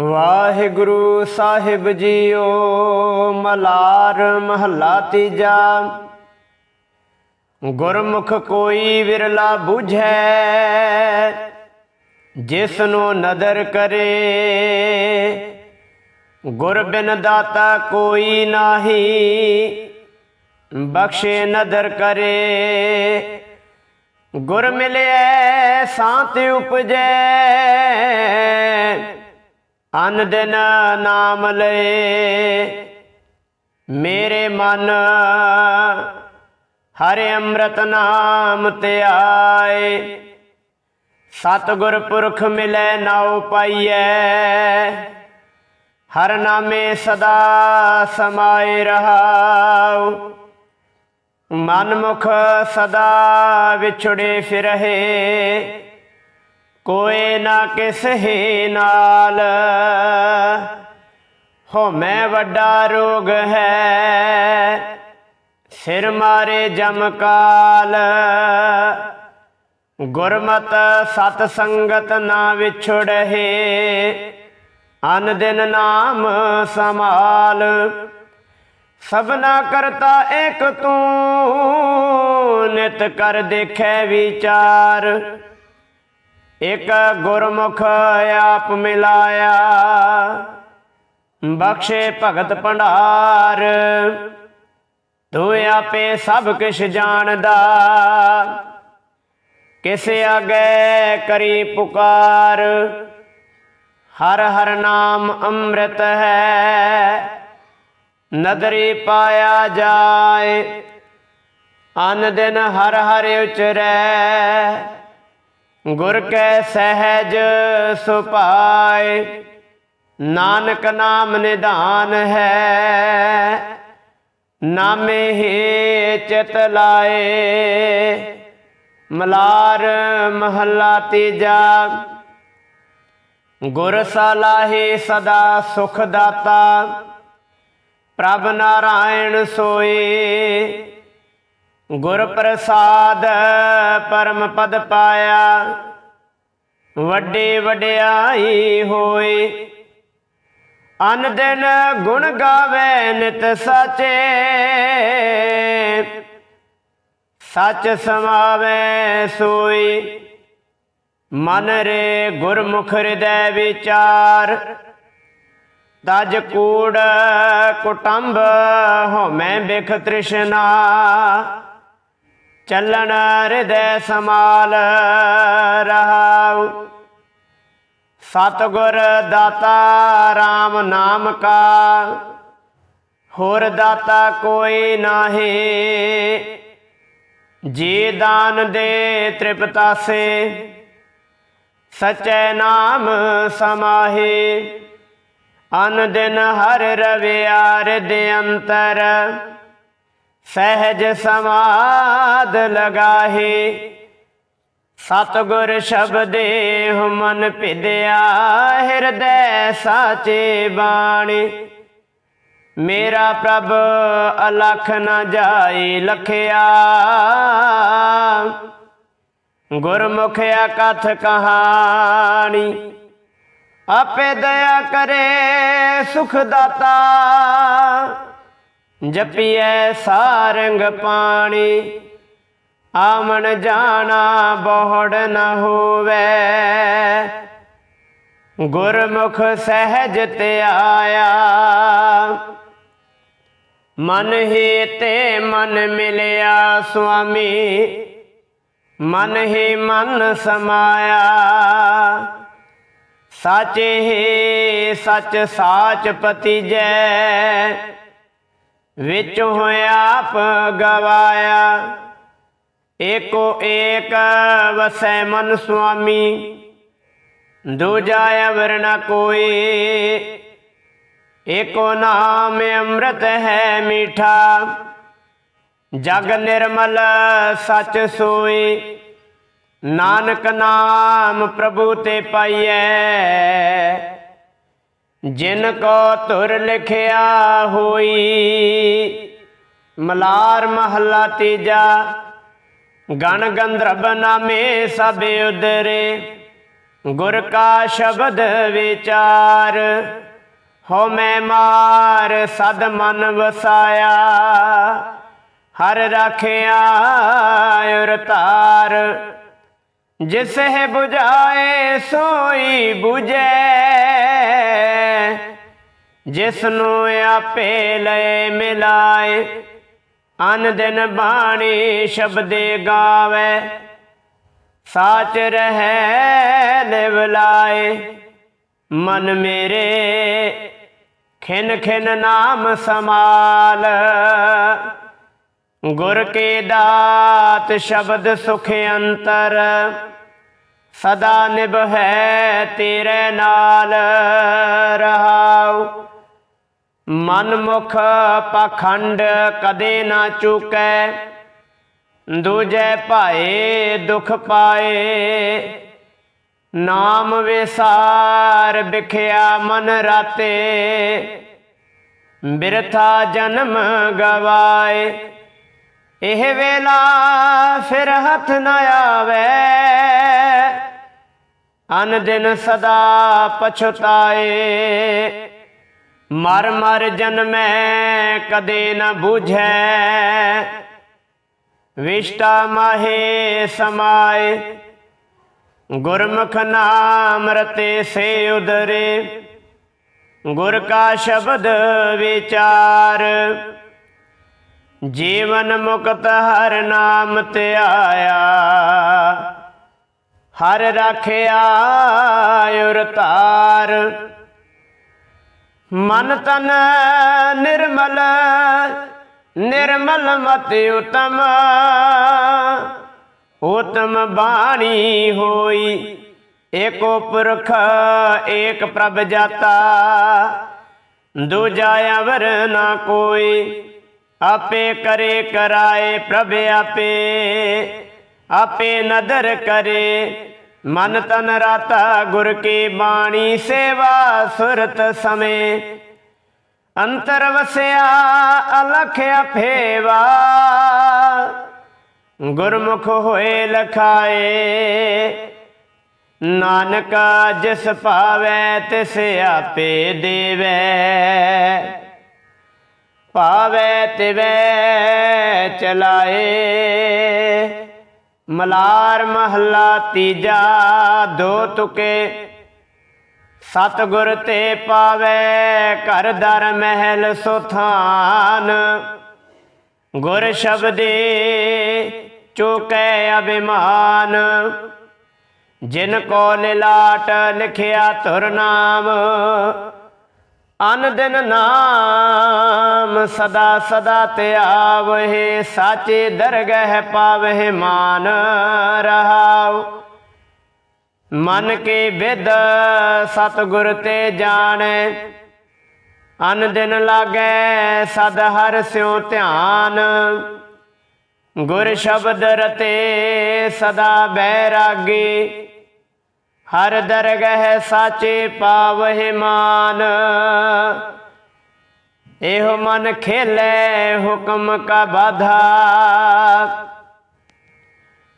ਵਾਹਿਗੁਰੂ ਸਾਹਿਬ JIO, Malar ਮਹੱਲਾ ਤੀਜਾ। ਗੁਰਮੁਖ ਕੋਈ ਵਿਰਲਾ ਬੁਝੈ ਜਿਸ ਨੂੰ ਨਦਰ ਕਰੇ। ਗੁਰ ਬਿਨ ਦਾਤਾ ਕੋਈ ਨਾਹੀ, ਬਖਸ਼ੇ ਨਦਰ ਕਰੇ। ਗੁਰ ਮਿਲਿਆ ਸਾਤ ਉਪਜੈ। ਅਨ ਦਿਨ ਨਾਮ ਲਏ। ਮੇਰੇ ਮਨ ਹਰਿ ਅੰਮ੍ਰਿਤ ਨਾਮ ਧਿਆਏ ਸਤਿਗੁਰ ਪੁਰਖ ਮਿਲੈ ਨਾਉ ਪਾਈਐ ਹਰ ਨਾਮੇ ਸਦਾ ਸਮਾਏ ਰਹਾਉ। ਮਨ ਮੁਖ ਸਦਾ ਵਿਛੜੇ ਫਿਰਹਿ। ਕੋਏ ਨਾ ਕਿਸੇ ਨਾਲ। ਹਉਮੈ ਵੱਡਾ ਰੋਗ ਹੈ। ਸਿਰ ਮਾਰੇ ਜਮ ਕਾਲ। ਗੁਰਮਤ ਸਤ ਸੰਗਤ ਨਾ ਵਿਛੜਹਿ ਅਨ ਦਿਨ ਨਾਮ ਸਮਾਲ ਸਭਨਾ ਕਰਤਾ ਏਕ ਤੂੰ, ਨਿਤ ਕਰ ਦੇਖੈ ਵਿਚਾਰ। ਇਕ ਗੁਰਮੁਖ ਆਪ ਮਿਲਾਇਆ। ਬਖਸ਼ੇ ਭਗਤ ਭੰਡਾਰ, ਤੂੰ ਆਪੇ ਸਭ ਕਿਛ ਜਾਣਦਾ। ਕਿਸ ਆਗੇ ਕਰੀ ਪੁਕਾਰ, ਹਰ ਹਰ ਨਾਮ ਅੰਮ੍ਰਿਤ ਹੈ। ਨਦਰੀ ਪਾਇਆ ਜਾਏ, ਅਨ ਦਿਨ ਹਰ ਹਰ ਉਚਰੈ। ਗੁਰ ਕੈ ਸਹਿਜ ਸੁਪਾਏ ਨਾਨਕ ਨਾਮ ਨਿਧਾਨ ਹੈ। ਨਾਮੇ ਹੀ ਚਿਤ ਲਾਏ, ਮਲਾਰ ਮਹੱਲਾ ਤੀਜਾ। ਗੁਰ ਸਲਾਹੇ ਸਦਾ ਸੁਖ ਦਾਤਾ, ਪ੍ਰਭ ਨਾਰਾਇਣ ਸੋਏ। ਗੁਰ ਪ੍ਰਸਾਦ ਪਰਮ ਪਦ ਪਾਇਆ। ਵੱਡੇ ਵਡਿਆਈ ਹੋਏ। ਅਨ ਦਿਨ ਗੁਣ ਗਾਵੇ ਨਿਤ ਸਾਚੇ। ਸੱਚ ਸਮਾਵੇ ਸੋਈ ਮਨ ਰੇ ਗੁਰਮੁਖ ਹਿਰਦੈ ਵਿਚਾਰ। ਤਜ ਕੂੜ ਕੁਟੰਬ ਹਉਮੈ ਬਿਖ ਤ੍ਰਿਸ਼ਨਾ। ਚੱਲਣ ਹਿਰਦੈ ਸਮਾਲ ਰਹਾਉ। ਸਤਗੁਰ ਦਾਤਾ RAM ਨਾਮ ਕਾ, ਹੋਰ ਦਾਤਾ ਕੋਈ ਨਾਹੀ। ਜੀ ਦਾਨ ਦੇ ਤ੍ਰਿਪਤਾਸੇ ਸਚੈ ਨਾਮ ਸਮਾਹੇ। ਅਨ ਦਿਨ ਹਰ ਰਵਿਆਰ ਦੇ ਅੰਤਰ ਸਹਿਜ ਸਮਾਦ ਲਗਾਹੇ। ਸਤਗੁਰ ਸ਼ਬਦੇ ਮਨ ਭਿਦਿਆ, ਹਿਰਦੈ ਸਾਚੇ ਬਾਣੀ। ਮੇਰਾ ਪ੍ਰਭ, ਅਲਖ ਨ ਜਾਈ ਲਖਿਆ। ਗੁਰਮੁਖ ਕਥ ਕਹਾਣੀ, ਆਪੇ ਦਇਆ ਕਰੇ ਸੁਖ ਦਾਤਾ। ਜਪੀਐ ਸਾਰੰਗ ਪਾਣੀ, ਆਮਣ ਜਾਣਾ ਬਹੁੜ ਨ ਹੋਵੇ। ਗੁਰਮੁਖ ਸਹਿਜ ਤੇ ਆਇਆ, ਮਨ ਹੀ ਤੇ ਮਨ ਮਿਲਿਆ ਸੁਆਮੀ, ਮਨ ਹੀ ਮਨ ਸਮਾਇਆ। ਸੱਚ ਹੀ ਸੱਚ ਸਾਚ ਪਤੀਜੈ ਵਿੱਚ ਹੋਇਆ ਆਪ ਗਵਾਇਆ। ਏਕੋ ਏਕ ਵਸੈ ਮਨ ਸੁਆਮੀ। ਦੂਜਾ ਅਵਰ ਕੋਈ। ਏਕੋ ਨਾਮ ਅੰਮ੍ਰਿਤ ਹੈ ਮੀਠਾ। ਜਗ ਨਿਰਮਲ ਸਚ ਸੋਈ। ਨਾਨਕ ਨਾਮ ਪ੍ਰਭੂ ਤੇ ਪਾਈਐ। ਜਿਨ ਕੋ ਧੁਰ ਲਿਖਿਆ ਹੋਈ, ਮਲਾਰ ਮਹੱਲਾ ਤੀਜਾ, ਗਣ ਗੰਧਰਵ ਨਾਮੇ ਸਭ ਉਦਰੇ, ਗੁਰ ਕਾ ਸ਼ਬਦ ਵਿਚਾਰ, ਹੋ ਮੈਂ ਮਾਰ ਸਦ ਮਨ ਵਸਾਇਆ, ਹਰ ਰਾਖਿਆ ਉਰ ਤਾਰ, ਜਿਸ ਹੈ 부ਝਾਏ ਸੋਈ 부ਝੈ ਜਿਸ ਨੂੰ ਆਪੇ ਲਏ ਮਿਲਾਏ, ਅਨ ਦਿਨ ਬਾਣੀ ਸ਼ਬਦੇ ਗਾਵੇ। ਸਾਚ ਰਹਿ ਲਿਵਲਾਏ ਮਨ ਮੇਰੇ ਖਿਨ ਖਿਨ ਨਾਮ ਸਮਾਲ। ਗੁਰ ਕੇ ਦਾਤ ਸ਼ਬਦ ਸੁਖ ਅੰਤਰ, ਸਦਾ ਨਿਭੈ ਤੇਰੇ ਨਾਲ ਰਹਾਉ। ਮਨ ਮੁਖ ਪਖੰਡ ਕਦੇ ਨਾ ਚੁਕੈ, ਦੂਜੈ ਭਾਏ ਦੁਖ ਪਾਏ। ਨਾਮ ਵਿਸਾਰ ਵਿਖਿਆ ਮਨ ਰਾਤੇ, ਬਿਰਥਾ ਜਨਮ ਗਵਾਏ। ਇਹ ਵੇਲਾ ਫਿਰ ਹੱਥ ਨ ਆਵੇ, ਅਨ ਦਿਨ ਸਦਾ ਪਛਤਾਏ। ਮਰ ਮਰ ਜਨਮੈ ਕਦੇ ਨਾ ਬੂਝੈ। ਵਿਸ਼ਟਾ ਮਾਹੇ ਸਮਾਏ। ਗੁਰਮੁਖ ਨਾਮ ਰਤੇ ਸੇ ਉਦਰੇ। ਗੁਰ ਕਾ ਸ਼ਬਦ ਵਿਚਾਰ। ਜੀਵਨ ਮੁਕਤ ਹਰ ਨਾਮ ਤੇ ਹਰ ਰਾਖਿਆ ਉਰ ਮਨ ਤਨ ਨਿਰਮਲ ਨਿਰਮਲ ਮਤਿ ਉਤਮ। ਉਤਮ ਬਾਣੀ ਹੋਈ, ਏਕੋ ਪੁਰਖ, ਏਕ ਪ੍ਰਭ ਜਾਤਾ। ਦੂਜਾ ਅਵਰ ਨਾ ਕੋਈ, ਆਪੇ ਕਰੇ ਕਰਾਏ ਪ੍ਰਭ ਆਪੇ ਆਪੇ ਨਦਰ ਕਰੇ। ਮਨ ਤਨ ਰਾਤਾ ਗੁਰ ਕੀ ਬਾਣੀ ਸੇਵਾ ਸੁਰਤ ਸਮੇ। ਅੰਤਰ ਵਸਿਆ ਅਲਖ ਅਫੇਵਾ। ਗੁਰਮੁਖ ਹੋਏ ਲਖਾਏ। ਨਾਨਕ ਜਿਸ ਭਾਵੈ ਤਿਸ ਆਪੇ ਦੇਵੈ। ਭਾਵੈ ਤਿਵੈ ਚਲਾਏ। ਮਲਾਰ ਮਹੱਲਾ ਤੀਜਾ, ਦੋ ਤੁਕੇ। ਸਤਗੁਰ ਤੇ ਪਾਵੇ ਘਰ ਦਰ ਮਹਿਲ ਸੁਥਾਨ। ਗੁਰ ਸ਼ਬਦੇ ਚੁਕੈ ਅਭਿਮਾਨ। ਜਿਨ ਕੋ ਲਿਲਾਟ ਲਿਖਿਆ ਧੁਰ ਨਾਮ ਅਨ ਦਿਨ ਨਾਮ ਸਦਾ ਸਦਾ ਤੇ ਆਵਹਿ, ਸਾਚੇ ਦਰਗਹਿ ਪਾਵਹਿ ਮਾਨ ਰਹਾਉ। ਮਨ ਕੇ ਵਿਦ ਸਤਗੁਰ ਤੇ ਜਾਣੈ, ਅਨ ਦਿਨ ਲਾਗੈ ਸਦ ਹਰ ਸਿਉ ਧਿਆਨ। ਗੁਰ ਸ਼ਬਦ ਰਤੇ ਸਦਾ ਬੈਰਾਗੀ ਹਰ ਦਰਗਹਿ ਸਾਚੇ ਪਾਵਹਿ ਮਾਨ। ਇਹੋ ਮਨ ਖੇਲੇ, ਹੁਕਮ ਕਾ ਬਾਧਾ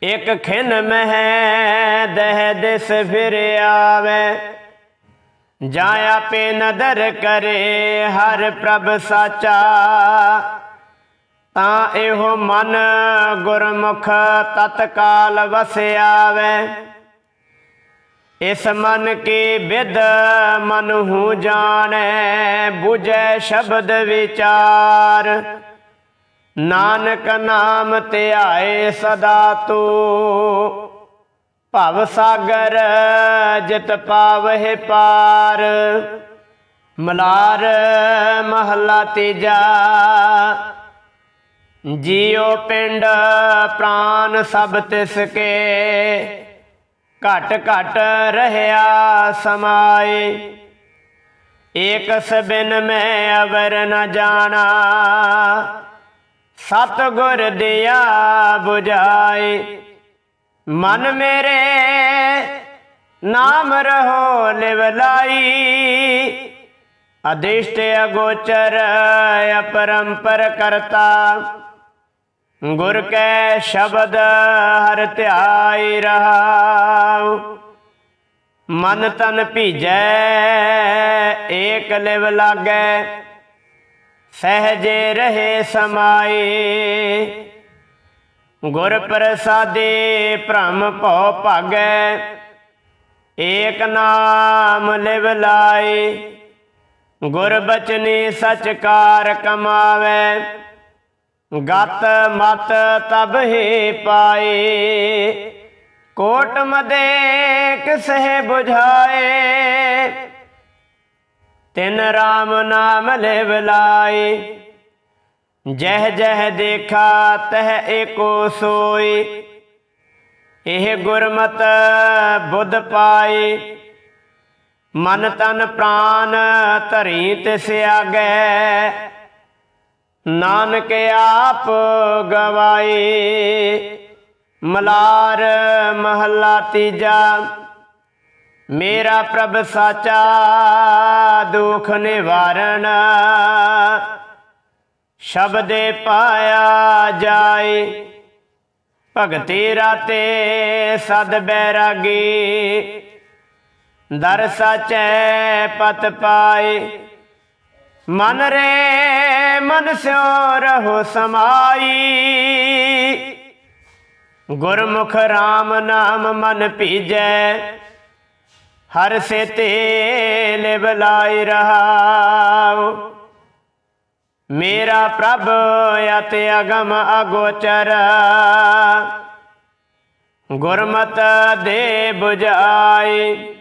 ਇਕ ਖਿਨ ਮਹਿ, ਦਹਿ ਦਿਸ ਫਿਰ ਆਵੇ। ਜਾਇਆ ਪੇ ਨਦਰ ਕਰੇ, ਹਰ ਪ੍ਰਭ ਸਾਚਾ। ਤਾਂ ਇਹੋ ਮਨ ਗੁਰਮੁਖ ਤਤਕਾਲ ਵਸਿਆਵੇ। ਇਸ ਮਨ ਕੀ ਵਿਦ ਮਨ ਹੂ ਜਾਣੈ 부ਜੈ ਸ਼ਬਦ ਵਿਚਾਰ। ਨਾਨਕ ਨਾਮ ਧਿਆਏ ਸਦਾ ਤੂੰ, ਭਵ ਸਾਗਰ ਜਿਤ ਪਾਵਹਿ ਪਾਰ। ਮਲਾਰ ਮਹੱਲਾ ਤੀਜਾ, ਜੀਉ ਪਿੰਡ ਪ੍ਰਾਨ ਸਭ ਤਿਸ ਕੇ। ਘਟ ਘਟ ਰਹਿਆ ਸਮਾਏ। ਏਕ ਸਬਿਨ ਮੈਂ ਅਵਰ ਨ ਜਾਣਾ। ਸਤ ਗੁਰ ਦਿਆ 부ਝਾਏ ਮਨ ਮੇਰੇ ਨਾਮ ਰਹੋ ਲਿਵ ਲਾਈ। ਅਦਿਸ਼ਟ ਅਗੋਚਰ ਅਪਰੰਪਰ ਕਰਤਾ। ਗੁਰ ਕੈ ਸ਼ਬਦ ਹਰ ਧਿਆਈ ਰਹਾਉ। ਮਨ ਤਨ ਭੀਜੈ, ਏਕ ਲਿਵ ਲਾਗੈ। ਸਹਜੇ ਰਹੇ ਸਮਾਏ ਗੁਰ ਪ੍ਰਸਾਦੇ ਭ੍ਰਮ ਭਉ ਭਾਗੈ। ਏਕ ਨਾਮ ਲਿਵ ਲਾਏ ਗੁਰ ਬਚਨੀ ਸਚ ਕਮਾਵੇ। ਗਤ ਮਤ ਤਬਹੀ ਪਾਏ ਕੋਟ ਮਦੇ ਕਿਸਹਿ 부ਝਾਏ ਤਿਨ RAM ਨਾਮ ਲਿਵ ਲਾਏ, ਜਹ ਜਹ ਦੇਖਾ ਤਹ ਏਕੋ ਸੋਈ ਇਹ ਗੁਰਮਤ ਬੁੱਧ ਪਾਏ, ਮਨ ਤਨ ਪ੍ਰਾਨ ਧਰੀ ਤਿਸ ਆਗੈ। ਨਾਨਕ ਆਪ ਗਵਾਏ, ਮਲਾਰ ਮਹੱਲਾ ਤੀਜਾ, ਮੇਰਾ ਪ੍ਰਭ ਸਾਚਾ ਦੁਖ ਨਿਵਾਰਣ, ਸ਼ਬਦੇ ਪਾਇਆ ਜਾਏ ਭਗਤੀ ਰਾਤੇ ਸਦ ਬੈਰਾਗੀ, ਦਰ ਸਾਚੈ ਪਤ ਪਾਏ, ਮਨ ਰੇ ਮਨ ਸਿਓ ਰਹੋ ਸਮਾਈ। ਗੁਰਮੁਖ RAM ਨਾਮ ਮਨ ਭੀਜੈ। ਹਰ ਸੇ ਤੇ ਲਿਵ ਲਾਇ ਰਹਾਉ। ਮੇਰਾ ਪ੍ਰਭ ਅਤ ਅਗਮ ਅਗੋਚਰ। ਗੁਰਮਤ ਦੇ 부ਜਾਈ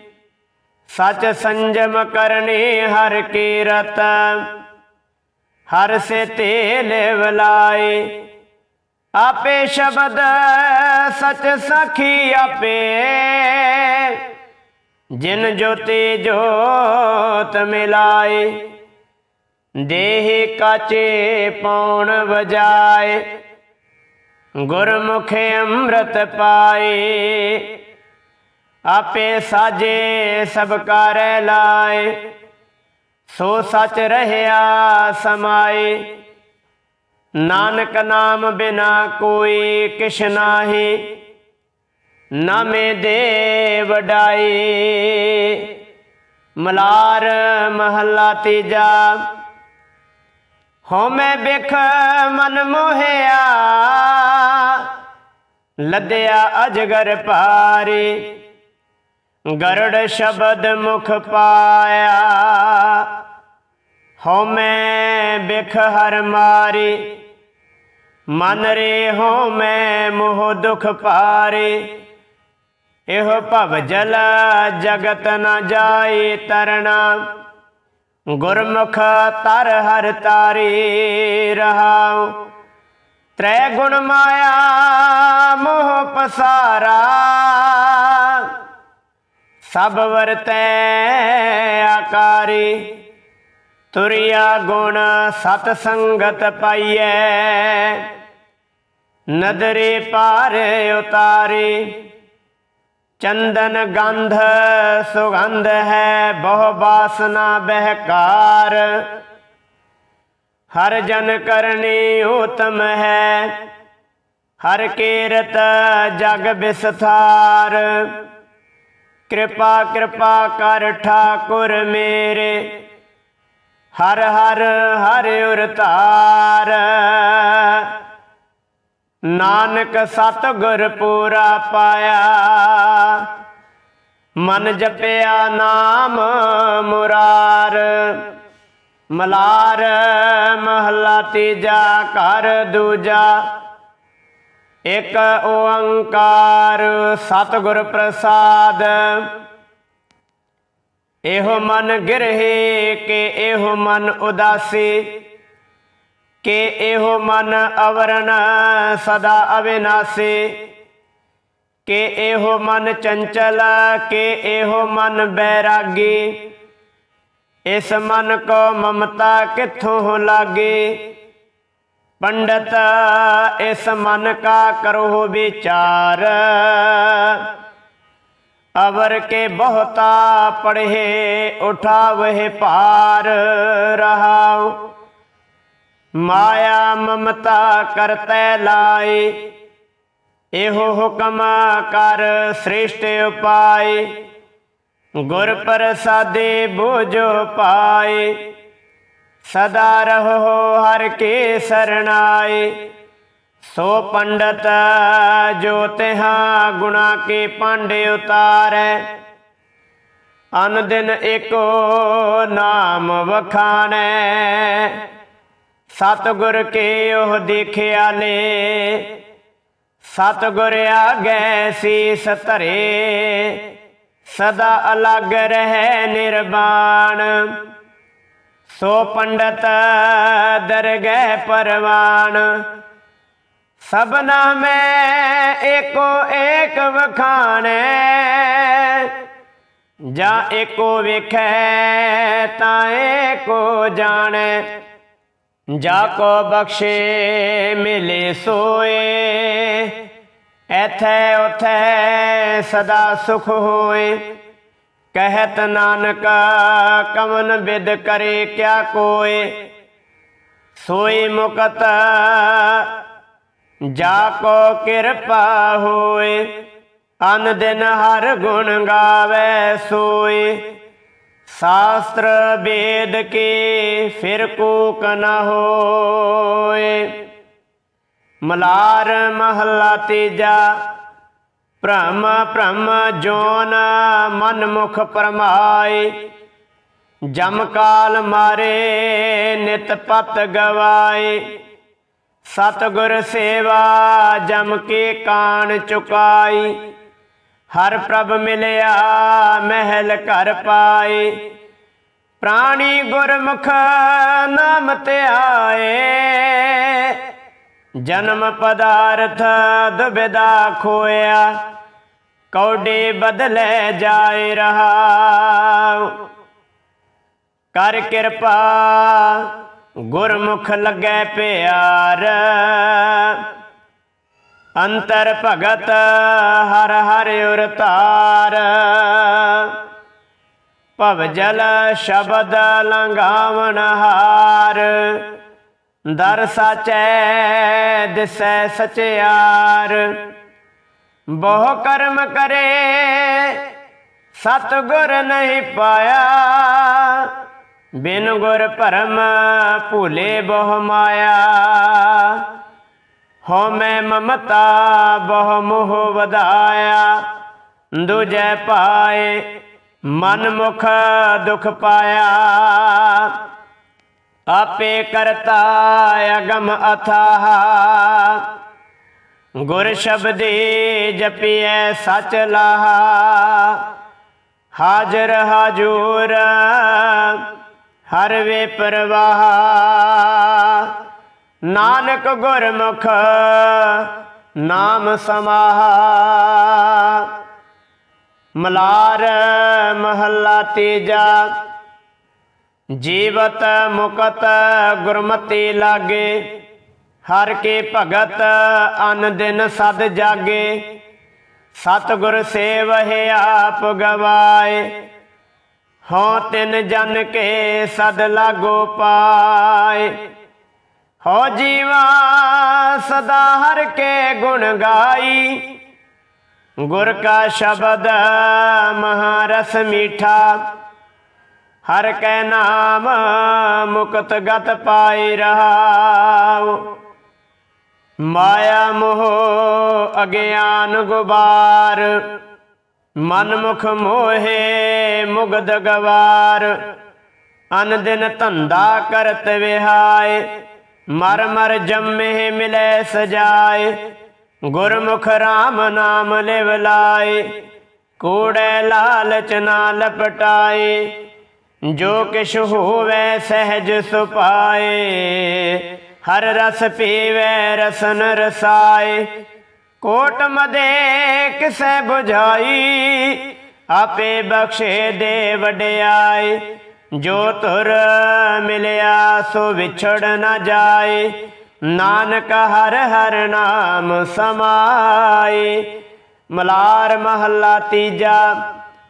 ਸਚ ਸੰਜਮ ਕਰਨੀ ਹਰ ਕੀਰਤ। ਹਰ ਸੇ ਤੇ ਲਿਵ ਆਪੇ ਸ਼ਬਦ ਸਚ ਸਖੀ ਆਪੇ। ਜਿਨ ਜੋਤੀ ਜੋਤ ਮਿਲਾਏ, ਦੇਹ ਕਾਚੇ ਪੌਣ ਵਜਾਏ। ਗੁਰਮੁਖ ਅੰਮ੍ਰਿਤ ਪਾਏ, ਆਪੇ ਸਾਜੇ ਸਭ ਕਰ ਲਾਏ। ਸੋ ਸੱਚ ਰਹਿਆ ਸਮਾਏ। ਨਾਨਕ ਨਾਮ ਬਿਨਾ ਕੋਈ ਕਿਛ ਨਾਹੀ। ਨਾਮੇ ਦੇ ਵਡਾਈ ਮਲਾਰ ਮਹੱਲਾ ਤੀਜਾ। ਹਉਮੈ ਬਿਖ ਮਨ ਮੋਹਿਆ। ਲੱਦਿਆ ਅਜਗਰ ਭਾਰੀ। ਗਰੜ ਸ਼ਬਦ ਮੁਖ ਪਾਇਆ। ਹਉਮੈ ਬਿਖ ਹਰ ਮਾਰੀ, ਮਨ ਰੇ ਹਉਮੈ ਮੋਹ ਦੁਖ ਪਾਰੇ। ਇਹ ਭਵ ਜਲ ਜਗਤ ਨ ਜਾਏ ਤਰਣਾ, ਗੁਰਮੁਖ ਤਰ ਹਰ ਤਾਰੇ ਰਹਾਉ। ਤ੍ਰੈ ਗੁਣ ਮਾਇਆ ਮੋਹ ਪਸਾਰਾ ਸਭ ਵਰਤੈ ਆਕਾਰੀ, ਤੁਰਿਆ ਗੁਣ ਸਤ ਸੰਗਤ ਪਾਈਐ। ਨਦਰੇ ਪਾਰ ਉਤਾਰੇ, ਚੰਦਨ ਗੰਧ ਸੁਗੰਧ ਹੈ, ਬਹੁ ਬਾਸਨਾ ਬਹਿਕਾਰ। ਹਰ ਜਨ ਕਰਨੀ ਉਤਮ ਹੈ, ਹਰ ਕੀਰਤ ਜਗ ਵਿਸਥਾਰ ਕਿਰਪਾ ਕਿਰਪਾ ਕਰ ਠਾਕੁਰ ਮੇਰੇ। ਹਰ ਹਰ, ਹਰਿ ਉਰਤਾਰ ਨਾਨਕ ਸਤ ਗੁਰ ਪੂਰਾ ਪਾਇਆ। ਮਨ ਜਪਿਆ ਨਾਮ ਮੁਰਾਰ। ਮਲਾਰ ਮਹੱਲਾ ਤੀਜਾ ਘਰ ਦੂਜਾ। ਇਕ ਓੰਕਾਰ ਸਤਿਗੁਰ ਪ੍ਰਸਾਦ। ਇਹੋ ਮਨ ਗਿਰਹਿ ਕੇ ਇਹੋ ਮਨ ਉਦਾਸੀ, ਕੇ ਇਹੋ ਮਨ ਅਵਰਣ ਸਦਾ ਅਵਿਨਾਸੀ, ਕੇ ਇਹੋ ਮਨ ਚੰਚਲ, ਕੇ ਇਹੋ ਮਨ ਬੈਰਾਗੀ। ਇਸ ਮਨ ਕੋ ਮਮਤਾ ਕਿੱਥੋਂ ਲਾਗੇ? ਪੰਡਤ, ਇਸ ਮਨ ਕਾ ਕਰੋ ਵਿਚਾਰ। ਅਵਰ ਕੇ ਬਹੁਤਾ ਪੜ੍ਹੇ, ਉਠਾਵਹਿ ਭਾਰ ਰਹਾਉ। ਮਾਇਆ ਮਮਤਾ ਕਰਤੈ ਲਾਏ, ਇਹੋ ਹੁਕਮ ਕਰ ਸ੍ਰਿਸ਼ਟ ਉਪਾਏ। ਗੁਰ ਪ੍ਰਸਾਦੇ ਬੋਝੋ ਪਾਏ। ਸਦਾ ਰਹੋ ਹਰ ਕੇ ਸਰਣਾਏ। ਸੋ ਪੰਡਤ, ਜੋ ਤਿਹਾ ਗੁਣਾ ਕੇ ਪਾਂਡੇ ਉਤਾਰੈ ਅਨ ਦਿਨ ਏਕੋ ਨਾਮ ਵਖਾਣੈ। ਸਤਿਗੁਰ ਕੇ ਉਹ ਦੇਖਿਆ ਲੇ ਸਤਿਗੁਰ ਆਗੇ ਸੀਸ ਧਰੇ। ਸਦਾ ਅਲੱਗ ਰਹਿ ਨਿਰਵਾਣ। ਸੋ ਪੰਡਤ ਦਰਗਹਿ ਪਰਵਾਨ ਸਭਨਾ ਮੈਂ ਏਕੋ ਏਕ ਵਖਾਣੈ। ਜਾਂ ਏਕੋ ਵੇਖੈ, ਤਾਂ ਏਕੋ ਜਾਣੈ। ਜਾ ਕੋ ਬਖਸ਼ੇ ਮਿਲੇ ਸੋਏ ਐਥੈ ਉਥੈ ਸਦਾ ਸੁਖ ਹੋਏ। ਕਹਿਤ ਨਾਨਕ, ਕਵਨ ਬਿਦ ਕਰੇ ਕਿਆ ਕੋਏ? ਸੋਈ ਮੁਕਤ ਜਾ ਕੋ ਕਿਰਪਾ ਹੋਏ। ਅਨ ਦਿਨ ਹਰ ਗੁਣ ਗਾਵੇ ਸੋਏ। ਸ਼ਾਸਤਰ ਵੇਦ ਕੇ ਫਿਰ ਕੂਕ ਨ ਹੋਏ। ਮਲਾਰ ਮਹੱਲਾ ਤੀਜਾ ਭ੍ਰਮ ਭ੍ਰਮ ਜੋਨ ਮਨ ਮੁਖ ਪਰਮਾਏ। ਜਮ ਕਾਲ ਮਾਰੇ ਨਿਤ ਪਤ ਗਵਾਏ। ਸਤਗੁਰ ਸੇਵਾ ਜਮ ਕੇ ਕਾਣ ਚੁਕਾਈ ਹਰ ਪ੍ਰਭ ਮਿਲਿਆ ਮਹਿਲ ਘਰ ਪਾਏ। ਪ੍ਰਾਣੀ ਗੁਰਮੁਖ ਨਾਮ ਧਿਆਏ। ਜਨਮ ਪਦਾਰਥ ਦੁਬਿਦਾ ਖੋਇਆ, ਕੌਡੇ ਬਦਲੇ ਜਾਏ ਰਹਾ ਕਰ ਕਿਰਪਾ, ਗੁਰਮੁਖ ਲੱਗੈ ਪਿਆਰ। ਅੰਤਰ ਭਗਤ ਹਰ ਹਰ ਉਰ ਧਾਰ ਭਵ ਜਲ ਸ਼ਬਦ ਲੰਘਾਵਣ ਹਾਰ। ਦਰ ਸਾਚੈ, ਦਿਸੈ ਸਚਿਆਰ। ਬਹੁ ਕਰਮ ਕਰੇ ਸਤ ਗੁਰ ਨਹੀਂ ਪਾਇਆ। ਬਿਨ ਗੁਰ ਭਰਮ ਭੁਲੇ ਬਹੁ ਮਾਇਆ। ਹੋ ਮੈਂ ਮਮਤਾ, ਬਹੁ ਮੋਹ ਵਧਾਇਆ। ਦੂਜੈ ਪਾਏ, ਮਨ ਮੁਖ ਦੁਖ ਪਾਇਆ। ਆਪੇ ਕਰਤਾ ਅਗਮ ਅਥਾਹ ਗੁਰ ਸ਼ਬਦੇ ਜਪੀਐ ਸਚ ਲਾਹਾ। ਹਾਜ਼ਰ ਹਾਜੂਰ ਹਰ ਵੇ ਪ੍ਰਵਾਹ। ਨਾਨਕ ਗੁਰਮੁਖ, ਨਾਮ ਸਮਾਹਾ। ਮਲਾਰ ਮਹੱਲਾ ਤੇਜਾ। ਜੀਵਤ ਮੁਕਤ ਗੁਰਮਤੀ ਲਾਗੇ, ਹਰ ਕੇ ਭਗਤ ਅਨ ਦਿਨ ਸਦ ਜਾਗੇ। ਸਤਿਗੁਰ ਸੇਵਹਿ ਆਪ ਗਵਾਏ, ਹਉ ਤਿਨ ਜਨ ਕੇ ਸਦ ਲਾਗੋ ਪਾਏ। ਹੋ ਜੀਵਾ ਸਦਾ ਹਰ ਕੇ ਗੁਣ ਗਾਈ, ਗੁਰ ਕਾ ਸ਼ਬਦ ਮਹਾਰਸ ਮੀਠਾ। ਹਰ ਕੈ ਨਾਮ ਮੁਕਤ ਗਤ ਪਾਈ ਰਹਾਉ। ਮਾਇਆ ਮੋਹ ਅਗਿਆਨ ਗੁਬਾਰ ਮਨ ਮੁਖ ਮੋਹੇ ਮੁਗਦ ਗਵਾਰ। ਅਨ ਦਿਨ ਧੰਦਾ ਕਰਤ ਵਿਹਾਏ ਮਰ ਮਰ ਜੰਮੇ ਮਿਲੇ ਸਜਾਏ ਗੁਰਮੁਖ RAM ਨਾਮ ਲਿਵ ਲਾਏ ਕੂੜੇ ਲਾਲਚ ਨਾ ਲਪਟਾਏ ਜੋ ਕਿਛ ਹੋਵੇ ਸਹਿਜ ਸੁਪਾਏ, ਹਰ ਰਸ ਪੀਵੇ, ਰਸਨ ਰਸਾਏ। ਕੋਟ ਮਦੇ ਕਿਸੈ 부ਝਾਈ ਆਪੇ ਬਖਸ਼ੇ ਦੇ ਵਡਿਆਈ ਜੋ ਤੁਰ ਮਿਲਿਆ ਸੋ ਵਿਛੜ ਨਾ ਜਾਏ। ਨਾਨਕ ਹਰ ਹਰ ਨਾਮ ਸਮਾਏ। ਮਲਾਰ ਮਹੱਲਾ ਤੀਜਾ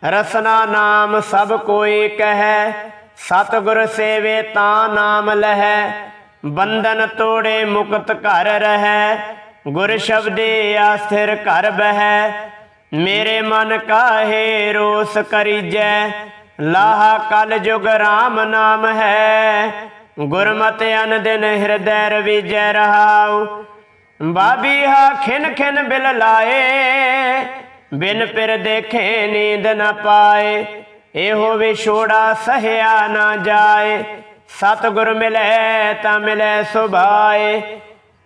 ਰਸਨਾ ਨਾਮ ਸਭ ਕੋਈ ਕਹੈ, ਸਤਿਗੁਰ ਸੇਵੇ ਤਾਂ ਨਾਮ ਲਹੈ, ਬੰਧਨ ਤੋੜੇ ਮੁਕਤ ਘਰ ਰਹੈ, ਗੁਰ ਸ਼ਬਦੇ ਆਸਥਿਰ ਘਰ ਬਹਿ, ਮੇਰੇ ਮਨ ਕਾਹੇ ਰੋਸ ਕਰੀਜੈ, ਲਾਹਾ ਕਲ ਜੁਗ RAM ਨਾਮ ਹੈ, ਗੁਰਮਤਿ ਅਨ ਦਿਨ ਹਿਰਦੈ ਰਵੀਜੈ ਰਹਾਉ ਬਾਬੀਹਾ ਖਿਨ ਖਿਨ ਬਿਲ ਲਾਏ ਬਿਨ ਪਿਰ ਦੇਖੇ ਨੀਂਦ ਨਾ ਪਾਏ, ਇਹੋ ਵਿਛੋੜਾ ਸਹਿਆ ਨਾ ਜਾਏ। ਸਤਿਗੁਰ ਮਿਲੈ ਤਾਂ ਮਿਲੈ ਸੁਭਾਏ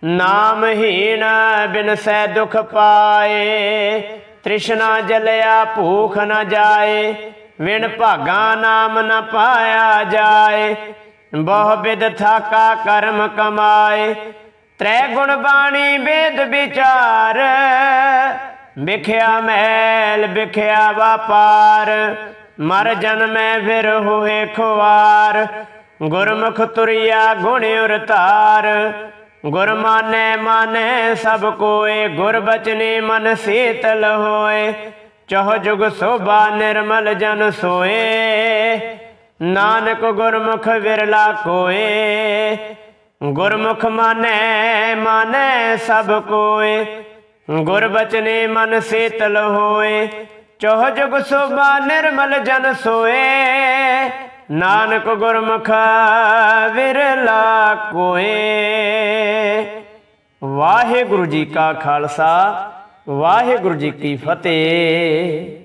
ਨਾਮਹੀਣ ਬਿਨ ਸੈ ਦੁਖ ਪਾਏ। ਤ੍ਰਿਸ਼ਨਾ ਜਲਿਆ ਭੂਖ ਨਾ ਜਾਏ, ਵਿਣ ਭਾਗਾ ਨਾਮ ਨਾ ਪਾਇਆ ਜਾਏ। ਬਹੁ ਬਿਦ ਥਾਕਾ ਕਰਮ ਕਮਾਏ, ਤ੍ਰੈ ਗੁਣ ਬਾਣੀ ਬੇਦ ਵਿਚਾਰ। ਵਿਖਿਆ ਮਹਿਲ, ਵਿਖਿਆ ਵਪਾਰ, ਮਰ ਜਨਮੈ ਫਿਰ ਹੋਏ ਖੁਆਰ। ਗੁਰਮੁਖ ਤੁਰਿਆ ਗੁਣ ਉਰਤਾਰ ਗੁਰ ਮਾਨੈ ਮਾਨੈ ਸਭ ਕੋਏ ਗੁਰ ਬਚਨੇ ਮਨ ਸੀਤਲ ਹੋਏ। ਚਹ ਜੁਗ ਸੋਭਾ ਨਿਰਮਲ ਜਨ ਸੋਏ, ਨਾਨਕ ਗੁਰਮੁਖ ਵਿਰਲਾ ਕੋਏ। ਗੁਰਮੁਖ ਮਾਨੈ ਮਾਨੈ ਸਭ ਕੋਏ ਗੁਰ ਬਚਨੇ ਮਨ ਸੇਤਲ ਹੋਏ, ਚੋਹ ਜੁਗ ਸੋਭਾ ਨਿਰਮਲ ਜਨ ਸੋਏ। ਨਾਨਕ ਗੁਰਮੁਖ ਵਿਰਲਾ ਕੋਏ। ਵਾਹਿਗੁਰੂ ਜੀ ਕਾ ਖਾਲਸਾ, ਵਾਹਿਗੁਰੂ ਜੀ ਕੀ ਫਤਿਹ।